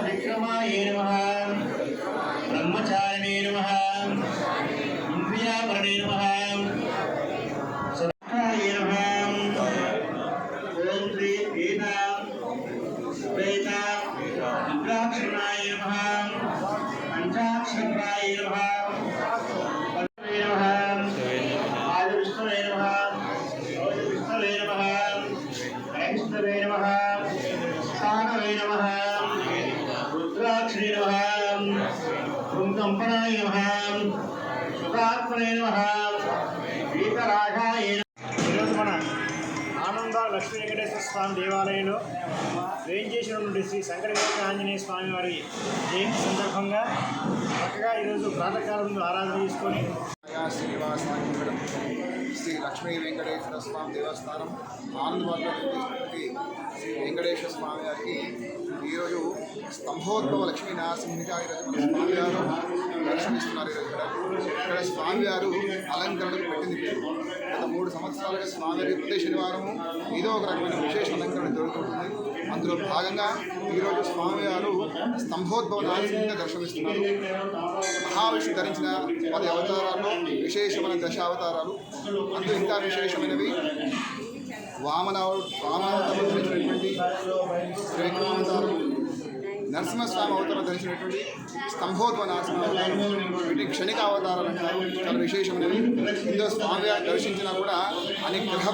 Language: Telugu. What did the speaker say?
విక్రమాయ నమ. బ్రహ్మచారిణే నమ. ఇంద్రియాపరణే నమ. సదాయ నమ. ఓం శ్రీ పీత ప్రేత రుద్రాక్షరాయ నమ. పంచాక్షరాయ నమ. కంపనాయ నమ సుఖాత్మనే నమ వీతరాగాయ ఈరోజు మన ఆనంద లక్ష్మీ వెంకటేశ్వర స్వామి దేవాలయంలో వేయించేసినటువంటి శ్రీ శంకర వివేక ఆంజనేయ స్వామి వారి జయంతి సందర్భంగా చక్కగా ఈరోజు ప్రాతకాలంలో ఆరాధన చేసుకొని శ్రీనివాసానికి మేడం శ్రీ లక్ష్మీ వెంకటేశ్వర స్వామి దేవస్థానం ఆనందవాడలో శ్రీ వెంకటేశ్వర స్వామి గారికి ఈరోజు స్తంభోద్భవ లక్ష్మీ నరసింహిగా ఈరోజు మన స్వామి గారు దర్శనమిస్తున్నారు ఈరోజు ఇక్కడ స్వామివారు అలంకరణకు పెట్టింది గత మూడు సంవత్సరాలుగా స్వామివారి ప్రతి శనివారము ఏదో ఒక రకమైన విశేష అలంకరణ జరుగుతుంది అందులో భాగంగా ఈరోజు స్వామివారు స్తంభోద్భవ నరసింహంగా దర్శనమిస్తున్నారు. మహావిష్ణు ధరించిన పది అవతారాల్లో విశేషమైన దశావతారాలు అందులో ఇంకా విశేషమైనవి. వామన వామనావతారం ధరించినటువంటి త్రివిక్రమావతారం నరసింహస్వామి అవతారం ధరించినటువంటి స్తంభోద్వ నరసింహ అవతారం క్షణిక అవతారాలు అంటారు చాలా విశేషమైనవి. ఇందులో స్వామి దర్శించినా కూడా అనేక గ్రహ